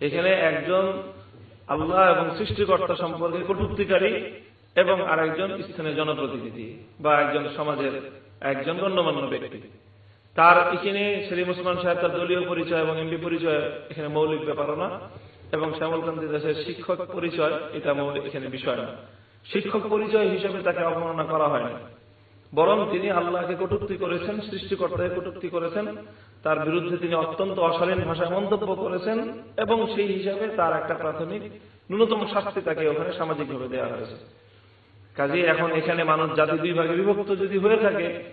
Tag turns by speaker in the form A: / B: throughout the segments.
A: এখানে একজন আল্লাহ এবং সৃষ্টিকর্তা সম্পর্কে কটুক্তিকারী এবং আরেকজন স্থানীয় জনপ্রতিনিধি বা একজন সমাজের একজন গণ্যমান্য ব্যক্তি। তার এখানে সেলিম ওসমান সাহেব তার দলীয় পরিচয় এবং এমপি পরিচয় এখানে মৌলিক ব্যাপারও না এবং শ্যামলকান্তি দাসের শিক্ষক পরিচয় এটা এখানে বিষয় না। শিক্ষক পরিচয় হিসেবে তাকে অবমাননা করা হয় না। বরং তিনি আল্লাহকে কটূক্তি করেছেন, সৃষ্টিকর্তাকে কটূক্তি করেছেন, তার বিরুদ্ধে তিনি অত্যন্ত অশালীন ভাষায় মন্তব্য করেছেন এবং সেই হিসাবে তার একটা প্রাথমিক ন্যূনতম শাস্তি তাকে ওখানে সামাজিকভাবে দেওয়া হয়েছে। কাজে এখন এখানে মানুষ জাতি দুই ভাগে বিভক্ত যদি হয়ে থাকে,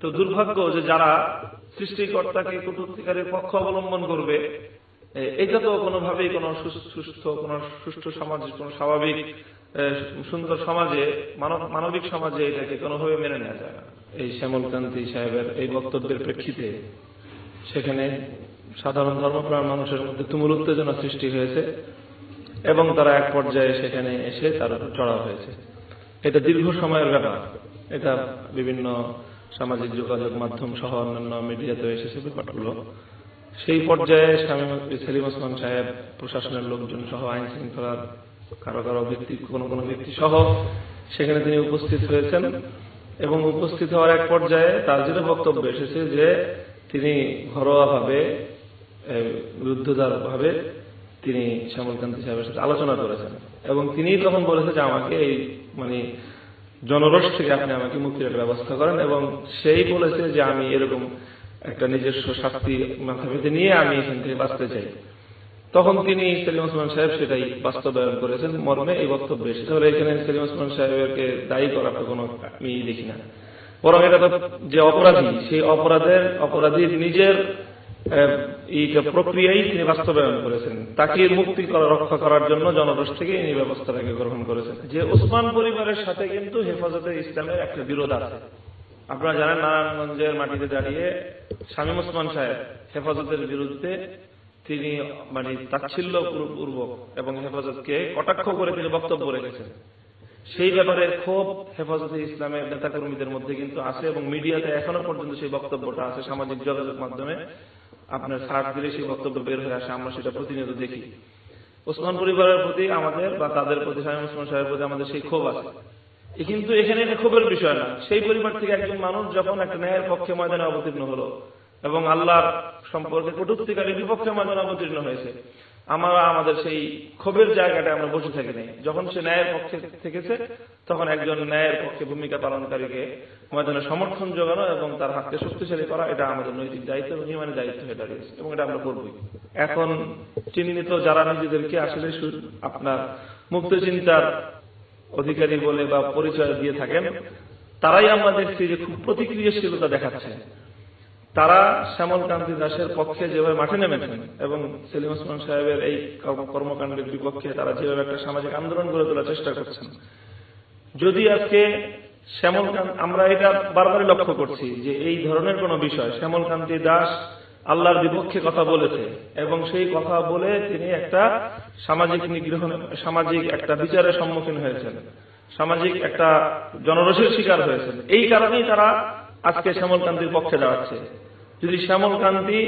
A: তো দুর্ভাগ্য যে যারা সৃষ্টিকর্তাকে কটূক্তিকারীর পক্ষ অবলম্বন করবে এটা তো কোনোভাবেই কোনো সুস- সুস্থ, কোনো সুষ্ঠু সমাজ, কোনো স্বাভাবিক সুন্দর সমাজে, মানব- মানবিক সমাজে এটাকে কোনোভাবে মেনে নেওয়া যায় না। এই শ্যামলকান্তি সাহেবের এই বক্তব্যের প্রেক্ষিতে সেখানে সাধারণ ধর্মপ্রাণ মানুষের মধ্যে তুমুল উত্তেজনা সৃষ্টি হয়েছে এবং তারা এক পর্যায়ে সেখানে এসে তারা চড়া হয়েছে। এটা দীর্ঘ সময়ের ব্যাপার। এটা বিভিন্ন সামাজিক যোগাযোগ মাধ্যম সহ অন্যান্য মিডিয়াতে এসেছে ব্যাপারগুলো। সেই পর্যায়ে স্বামী সেলিম ওসমান সাহেব, প্রশাসনের লোকজন সহ আইন শৃঙ্খলার কারও কারও ব্যক্তি কোনো কোনো ব্যক্তি সহ সেখানে তিনি উপস্থিত হয়েছেন এবং উপস্থিত হওয়ার এক পর্যায়ে তার যেটা বক্তব্য এসেছে যে তিনি ঘরোয়াভাবে বিরুদ্ধদার ভাবে তিনি শ্যামলকান্তি সাহেবের সাথে আলোচনা করেছেন। এবং তিনি তখন বলেছে যে আমাকে এই মানে জনরস থেকে আপনি আমাকে মুক্তির একটা ব্যবস্থা করেন এবং সেই বলেছে যে আমি এরকম একটা নিজস্ব শাস্তি মাথা নিয়ে আমি এখান থেকে বাঁচতে চাই। তখন তিনি সেলিম ওসমান সাহেব সেটাই বাস্তবায়ন করেছেন মর্মে এই বক্তব্য এসেছে। তাহলে এখানে সেলিম ওসমান সাহেবকে দায়ী করার তো কোনো আমি দেখি না। বরং এটা তো যে অপরাধী সেই অপরাধের অপরাধীর নিজের আহ, প্রক্রিয়াই তিনি বাস্তবায়ন করেছেন। তাকে মুক্তি রক্ষা করার জন্য জনরস থেকে এই ব্যবস্থাটাকে গ্রহণ করেছেন। যে ওসমান পরিবারের সাথে কিন্তু হেফাজতে ইসলামের একটা বিরোধ আছে। আপনারা জানেন নারায়ণগঞ্জের মাটিতে দাঁড়িয়ে স্বামী ওসমান সাহেব হেফাজতের বিরুদ্ধে তিনি মানে তাচ্ছিল্য পূর্বক এবং হেফাজতকে কটাক্ষ করে তিনি বক্তব্য রেখেছেন। সেই ব্যাপারে ক্ষোভ হেফাজতে ইসলামের নেতাকর্মীদের মধ্যে কিন্তু আছে এবং মিডিয়াতে এখনও পর্যন্ত সেই বক্তব্যটা আছে। সামাজিক যোগাযোগ মাধ্যমে আপনার সার্চ দিলে সেই বক্তব্য বের হয়ে আসে, আমরা সেটা প্রতিনিয়ত দেখি। ওসমান পরিবারের প্রতি আমাদের বা তাদের প্রতি শামীম ওসমান সাহেবের প্রতি আমাদের সেই ক্ষোভ আছে। কিন্তু এখানে এটা ক্ষোভের বিষয় না। সেই পরিবার থেকে একজন মানুষ যখন একটা ন্যায়ের পক্ষে ময়দানে অবতীর্ণ হলো এবং আল্লাহর সম্পর্কে কটুক্তিকারী বিপক্ষে ময়দানে অবতীর্ণ হয়েছে। আমরা আমাদের সেই ক্ষোভের জায়গাটা আমরা বসে থাকি নাই। যখন সে ন্যায়ের পক্ষে থেকেছে, তখন একজন ন্যায়ের পক্ষে ভূমিকা পালনকারীকে ময়দানে সমর্থন যোগানো এবং তার হাতকে শক্তিশালী করা, এটা আমাদের নৈতিক দায়িত্ব এবং ইমানের দায়িত্ব হয়ে দাঁড়িয়েছে এবং এটা আমরা করবই। এখন চিহ্নিত যারা নিজেদেরকে আসলে আপনার মুক্ত চিন্তার অধিকারী বলে বা পরিচয় দিয়ে থাকেন, তারাই আমরা দেখছি যে খুব প্রতিক্রিয়াশীলতা দেখাচ্ছে। তারা শ্যামল কান্তি দাসের পক্ষে যেভাবে মাঠে নেমেছেন এবং সেলিম ওসমান সাহেবের এই কর্মকাণ্ডের বিপক্ষে তারা যেভাবে একটা সামাজিক আন্দোলন গড়ে তোলার চেষ্টা করছেন। যদি আজকে শ্যামল কান্ত আমরা এটা বারবারই লক্ষ্য করছি যে এই ধরনের কোন বিষয়, শ্যামল কান্তি দাস আল্লাহর বিপক্ষে কথা বলেছে এবং সেই কথা বলে তিনি একটা সামাজিক নিগ্রহ সামাজিক একটা বিচারের সম্মুখীন হয়েছেন, সামাজিক একটা জনরসের শিকার হয়েছেন। এই কারণেই তারা আজকে শ্যামল কান্তির পক্ষে দাঁড়াচ্ছে। যদি শ্যামল কান্তি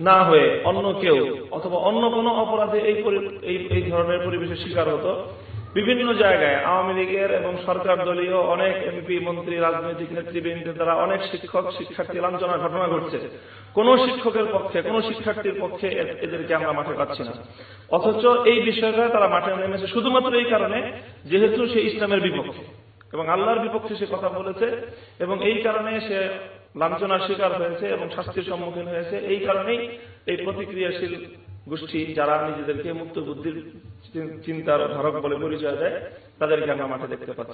A: না হয়ে অন্য কেউ অথবা অন্য কোনো অপরাধে এই এই ধরনের পরিবেশের শিকার হতো, বিভিন্ন জায়গায় আওয়ামী লীগের এবং সরকার দলীয় অনেক এমপি, মন্ত্রী, রাজনৈতিক নেতৃবৃন্দ দ্বারা অনেক শিক্ষক, শিক্ষার্থী লাঞ্ছনার ঘটনা ঘটছে। কোন শিক্ষকের পক্ষে, কোন শিক্ষার্থীর পক্ষে এদেরকে আমরা মাঠে পাচ্ছি না। অথচ এই বিষয়টা তারা মাঠে নেমেছে শুধুমাত্র এই কারণে, যেহেতু সে ইসলামের বিপক্ষে। এবং আল্লাহর বিপক্ষে সে কথা বলেছে এবং এই কারণে সে লাঞ্ছনার শিকার হয়েছে এবং শাস্তির সম্মুখীন হয়েছে। এই কারণেই এই প্রতিক্রিয়াশীল গোষ্ঠী যারা নিজেদেরকে মুক্ত বুদ্ধির চিন্তার ধারক বলে পরিচয় দেয়, তাদেরকে আমরা মাঠে দেখতে পাচ্ছি।